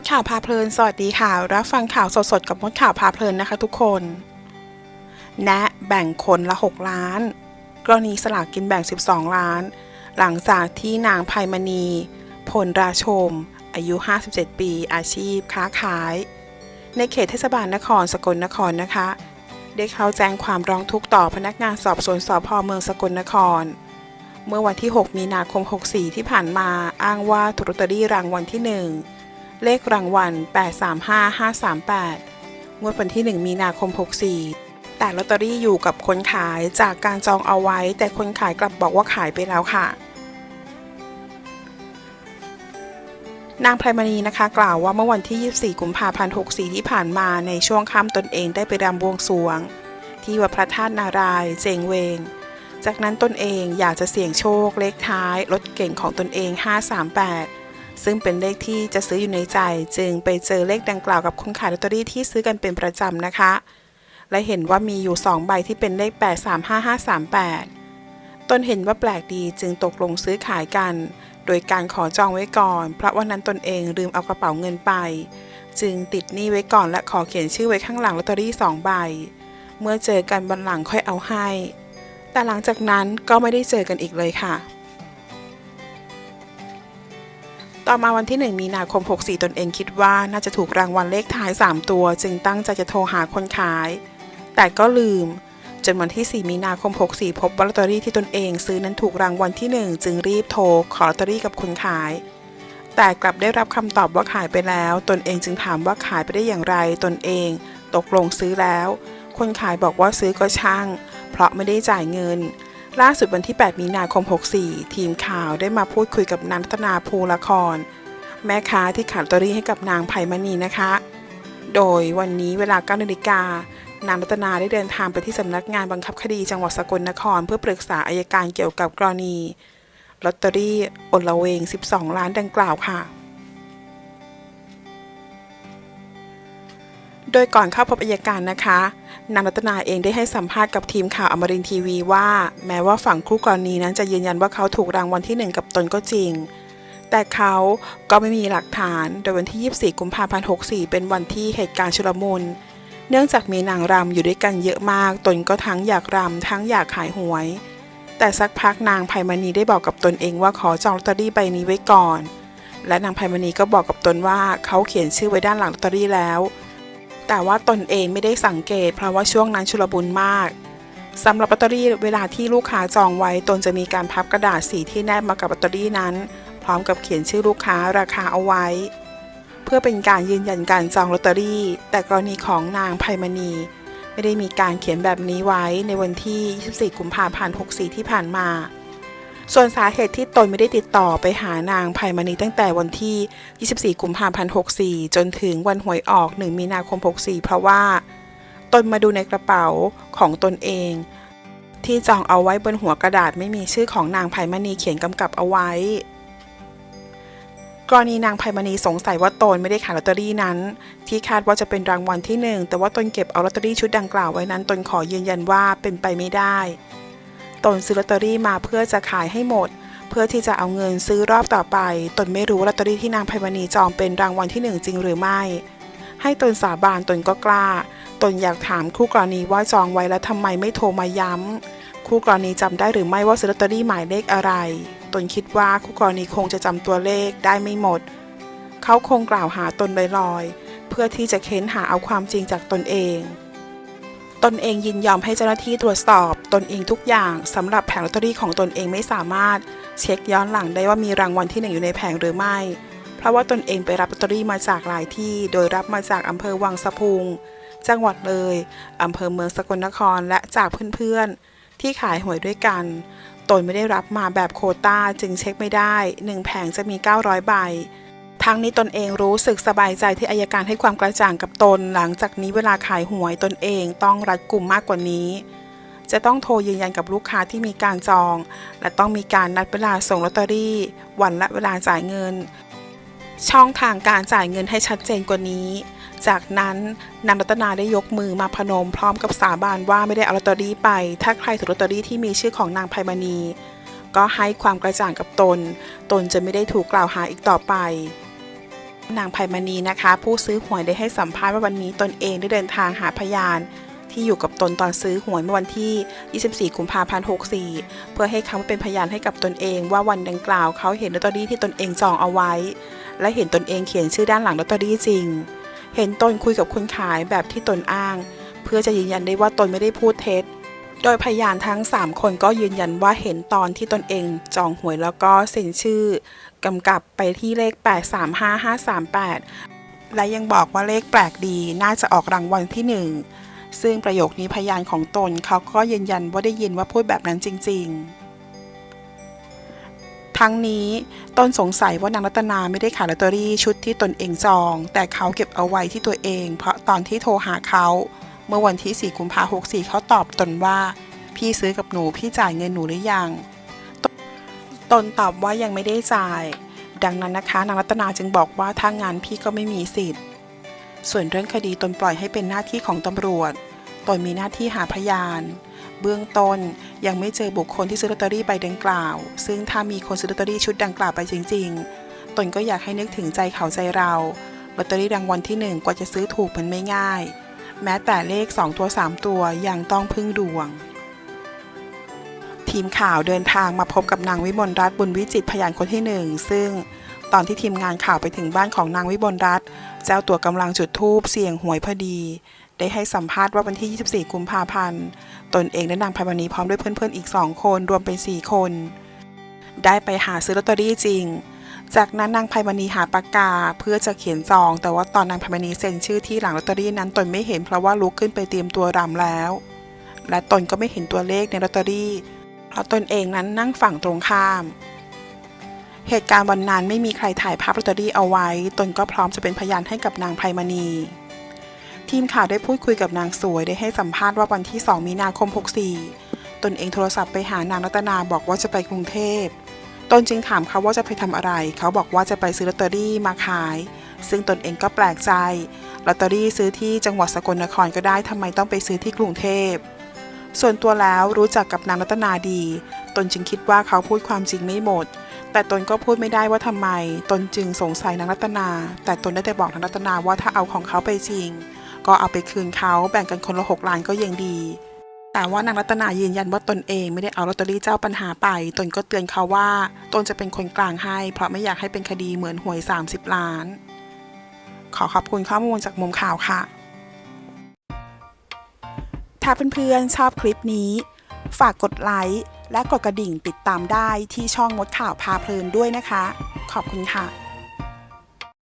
ดข่าวพาเพลิน สวัสดีค่ะ รับฟังข่าวสดๆกับมดข่าวพาเพลินนะคะทุกคน แนะแบ่งคนละ 6 ล้าน กรณีสลากกินแบ่ง 12 ล้าน หลังจากที่นางภัยมณีพลราชม อายุ 57 ปี อาชีพ ค้าขาย ในเขตเทศบาลนครสกลนครนะคะ ได้เข้าแจ้งความร้องทุกข์ต่อพนักงานสอบสวนสพเมืองสกลนครเมื่อวันที่ 6 มีนาคม 64 ที่ผ่านมา อ้างว่าถูกลอตเตอรี่รางวัลที่ 1 เลขรางวัล 835538 งวดวันที่ 1 มีนาคม 64 แต่ลอตเตอรี่อยู่กับคนขายจากการจองเอาไว้ แต่คนขายกลับบอกว่าขายไปแล้วค่ะ นางไพรมณีนะคะ กล่าวว่าเมื่อวันที่ 24 กุมภาพันธ์ 64 ที่ผ่านมาในช่วงค่ำตนเองได้ไปรำบวงสรวง ที่วัดพระธาตุนารายณ์เจงเวง จากนั้นตนเองอยากจะเสี่ยงโชคเลขท้ายรถเก่งของตนเอง 538 ซึ่งเป็นเลขที่จะซื้ออยู่ในใจ จึงไปเจอเลขดังกล่าวกับคนขายลอตเตอรี่ที่ซื้อกันเป็นประจำนะคะ และเห็นว่ามีอยู่ 2 ใบที่เป็นเลข 835538 ตนเห็นว่าแปลกดีจึงตกลงซื้อขายกัน โดยการขอจองไว้ก่อน เพราะวันนั้นตนเองลืมเอากระเป๋าเงินไป จึงติดหนี้ไว้ก่อนและขอเขียนชื่อไว้ข้างหลังลอตเตอรี่2ใบ เมื่อเจอกันวันหลังค่อยเอาให้ แต่หลังจากนั้นก็ไม่ได้เจอกันอีกเลยค่ะ ต่อมาวันที่ 1 มีนาคม 64 ตนเองคิดว่าน่าจะถูกรางวัลเลขท้าย 3 ตัว จึงตั้งใจจะโทรหาคนขาย แต่ก็ลืม จนวันที่ 4 มีนาคม 64 พบว่าลอตเตอรี่ที่ตนเองซื้อนั้นถูกรางวัลที่ 1 จึงรีบโทรขอลอตเตอรี่กับคนขาย แต่กลับได้รับคำตอบว่าขายไปแล้ว ตนเองจึงถามว่าขายไปได้อย่างไร ตนเองตกลงซื้อแล้ว คนขายบอกว่าซื้อก็ช่าง เพราะไม่ได้จ่ายเงิน ล่าสุดวันที่ 8 มีนาคม 64 ทีมข่าวได้มาพูดคุยกับนางรัตนาภูละคร แม่ค้าที่ขายลอตเตอรี่ให้กับนางไพมณีนะคะ โดยวันนี้เวลา9นาฬิกานางรัตนาได้เดินทางไปที่สำนักงานบังคับคดีจังหวัดสกลนคร เพื่อปรึกษาอายการเกี่ยวกับกรณีลอตเตอรี่อลละเวง 12 ล้านดังกล่าวค่ะ ดยก่อนเข้าพบอัยการนะคะนางรัตนาเองได้ให้สัมภาษณ์กับทีมข่าวอมรินทีวีว่า แม้ว่าฝั่งคู่กรณีนั้นจะยืนยันว่าเขาถูกรางวัลที่หนึ่งกับตนก็จริง แต่เขาก็ไม่มีหลักฐาน โดยวันที่ 24 กุมภาพันธ์ 64 เป็นวันที่เหตุการณ์ชุลมุน เนื่องจากมีนางรำอยู่ด้วยกันเยอะมาก ตนก็ทั้งอยากรำทั้งอยากขายหวย แต่สักพักนางไพมณีได้บอกกับตนเองว่าขอจองลอตเตอรี่ใบนี้ไว้ก่อน และนางไพมณีก็บอกกับตนว่าเขาเขียนชื่อไว้ด้านหลังลอตเตอรี่แล้ว แต่ว่าตนเองไม่ได้สังเกตเพราะว่าช่วงนั้นชุลมุนมากสำหรับลอตเตอรี่เวลาที่ลูกค้าจองไว้ตนจะมีการพับกระดาษสีที่แนบมากับลอตเตอรี่นั้น พร้อมกับเขียนชื่อลูกค้าราคาเอาไว้ เพื่อเป็นการยืนยันการจองลอตเตอรี่ แต่กรณีของนางไพมณี ไม่ได้มีการเขียนแบบนี้ไว้ในวันที่ 24 กุมภาพันธ์ 64 ที่ผ่านมา ส่วนสาเหตุที่ตนไม่ได้ติดต่อไปหานางไพมณีตั้งแต่วันที่ 24 กุมภาพันธ์ 64 จนถึงวันหวยออก 1 มีนาคม 64 เพราะว่า ตนมาดูในกระเป๋าของตนเอง ที่จองเอาไว้บนหัวกระดาษไม่มีชื่อของนางไพมณีเขียนกำกับเอาไว้ กรณีนางไพมณีสงสัยว่าตนไม่ได้ขายลอตเตอรี่นั้น ที่คาดว่าจะเป็นรางวัลที่หนึ่งแต่ว่าตนเก็บเอาลอตเตอรี่ชุดดังกล่าวไว้นั้น ตนขอยืนยันว่าเป็นไปไม่ได้ ตนซื้อลอตเตอรี่มาเพื่อจะขายให้หมด เพื่อที่จะเอาเงินซื้อรอบต่อไป ตนไม่รู้ลอตเตอรี่ที่นางไพมณีจองเป็นรางวัลที่หนึ่งจริงหรือไม่ ให้ตนสาบานตนก็กล้า ตนอยากถามคู่กรณีว่าจองไว้แล้วทำไมไม่โทรมาย้ำคู่กรณีจำได้หรือไม่ว่าซื้อลอตเตอรี่หมายเลขอะไร ตนคิดว่าคู่กรณีคงจะจำตัวเลขได้ไม่หมด เขาคงกล่าวหาตนลอยๆเพื่อที่จะเค้นหาเอาความจริงจากตนเอง ตนเองยินยอมให้เจ้าหน้าที่ตรวจสอบ ตนเองทุกอย่างสำหรับแผงลอตเตอรี่ของตนเองไม่สามารถ เช็คย้อนหลังได้ว่ามีรางวัลที่หนึ่งอยู่ในแผงหรือไม่ เพราะว่าตนเองไปรับลอตเตอรี่มาจากหลายที่ โดยรับมาจากอำเภอวังสะพุง จังหวัดเลยอำเภอเมืองสกลนครและจากเพื่อนๆ ที่ขายหวยด้วยกัน ตนไม่ได้รับมาแบบโคต้าจึงเช็คไม่ได้หนึ่งแผงจะมี 900 ใบ ทั้งนี้ตนเองรู้สึกสบายใจที่อายการให้ความกระจ่างกับตน หลังจากนี้เวลาขายหวยตนเองต้องรัดกุมมากกว่านี้ จะต้องโทรยืนยันกับลูกค้าที่มีการจอง และต้องมีการนัดเวลาส่งลอตเตอรี่ วันและเวลาจ่ายเงิน ช่องทางการจ่ายเงินให้ชัดเจนกว่านี้ จากนั้นนางรัตนาได้ยกมือมาพนมพร้อมกับสาบานว่าไม่ได้เอาลอตเตอรี่ไป ถ้าใครถูกลอตเตอรี่ที่มีชื่อของนางไพมณีก็ให้ความกระจ่างกับตน ตนจะไม่ได้ถูกกล่าวหาอีกต่อไป นางไพมณีนะคะ ผู้ซื้อหวยได้ให้สัมภาษณ์ว่าวันนี้ตนเองได้เดินทางหาพยาน ที่อยู่กับตนตอนซื้อหวยเมื่อวันที่ 24 กุมภาพันธ์ 64 เพื่อให้เขาเป็นพยานให้กับตนเอง ว่าวันดังกล่าวเขาเห็นลอตเตอรี่ที่ตนเองจองเอาไว้ และเห็นตนเองเขียนชื่อด้านหลังลอตเตอรี่จริง เห็นตนคุยกับคนขายแบบที่ตนอ้าง เพื่อจะยืนยันได้ว่าตนไม่ได้พูดเท็จ โดยพยานทั้ง 3 คนก็ยืนยันว่าเห็นตอนที่ตนเองจองหวยแล้วก็เซ็นชื่อกำกับไปที่เลข 835538 และยังบอกว่าเลขแปลกดีน่าจะออกรางวัลที่ 1 ซึ่งประโยคนี้พยานของตนเขาก็ยืนยันว่าได้ยินว่าพูดแบบนั้นจริง ๆ ทั้งนี้ตนสงสัยว่านางรัตนาไม่ได้ขายลอตเตอรี่ชุดที่ตนเองจอง แต่เขาเก็บเอาไว้ที่ตัวเอง เพราะตอนที่โทรหาเขา เมื่อวันที่ 4 กุมภาพันธ์64 เขาตอบตนว่า พี่ซื้อกับหนูพี่จ่ายเงินหนูหรือยังตตนตอบว่ายังไม่ได้จ่าย ดังนั้นนะคะนางรัตนาจึงบอกว่าถ้างานพี่ก็ไม่มีสิทธิ์ ส่วนเรื่องคดีตนปล่อยให้เป็นหน้าที่ของตำรวจ ตนมีหน้าที่หาพยาน เบื้องต้นยังไม่เจอบุคคลที่ซื้อลอตเตอรี่ใบดังกล่าว ซึ่งถ้ามีคนซื้อลอตเตอรี่ชุดดังกล่าวไปจริง ๆ ตนก็อยากให้นึกถึงใจเขาใจเราลอตเตอรี่รางวัลที่หนึ่งกว่าจะซื้อถูกมันไม่ง่าย แม้แต่เลข 2 ตัว 3 ตัวยังต้องพึ่งดวง ทีมข่าวเดินทางมาพบกับนางวิมลรัตน์บุญวิจิตพยานคนที่หนึ่งซึ่งตอนที่ทีมงานข่าวไปถึงบ้านของนางวิมลรัตน์เจ้าตัวกำลังจุดธูปเสี่ยงหวยพอดี ได้ให้สัมภาษณ์ว่าวันที่ 24 กุมภาพันธ์ ตนเองและนางไพวณีพร้อมด้วยเพื่อนๆอีก 2 คนรวมเป็น 4 คน ได้ไปหาซื้อลอตเตอรี่จริง จากนั้นนางไพมณีหาปากกาเพื่อจะเขียนจอง แต่ว่าตอนนางไพมณีเซ็นชื่อที่หลังลอตเตอรี่นั้นตนไม่เห็นเพราะว่าลุกขึ้นไปเตรียมตัวรำแล้ว และตนก็ไม่เห็นตัวเลขในลอตเตอรี่เพราะตนเองนั้นนั่งฝั่งตรงข้าม เหตุการณ์วันนั้นไม่มีใครถ่ายภาพลอตเตอรี่เอาไว้ ตนก็พร้อมจะเป็นพยานให้กับนางไพมณีทีมข่าวได้พูดคุยกับนางสวยได้ให้สัมภาษณ์ว่าวันที่ 2 มีนาคม 64 ตนเองโทรศัพท์ไปหานางรัตนาบอกว่าจะไปกรุงเทพ ตนจึงถามเขาว่าจะไปทำอะไร เขาบอกว่าจะไปซื้อลอตเตอรี่มาขาย ซึ่งตนเองก็แปลกใจ ลอตเตอรี่ซื้อที่จังหวัดสกลนครก็ได้ทำไมต้องไปซื้อที่กรุงเทพ ส่วนตัวแล้วรู้จักกับนางรัตนาดี ตนจึงคิดว่าเขาพูดความจริงไม่หมด แต่ตนก็พูดไม่ได้ว่าทำไม ตนจึงสงสัยนางรัตนา แต่ตนได้แต่บอกนางรัตนาว่าถ้าเอาของเขาไปจริง ก็เอาไปคืนเขาแบ่งกันคนละหกล้านก็ยังดี แต่ว่านางรัตนายืนยันว่าตนเองไม่ได้เอาลอตเตอรี่เจ้าปัญหาไป ตนก็เตือนเขาว่าตนจะเป็นคนกลางให้ เพราะไม่อยากให้เป็นคดีเหมือนหวย 30 ล้าน ขอขอบคุณข้อมูลจากมุมข่าวค่ะ ถ้าเพื่อนๆชอบคลิปนี้ ฝากกดไลค์และกดกระดิ่งติดตามได้ที่ช่องมดข่าวพาเพลินด้วยนะคะ ขอบคุณค่ะ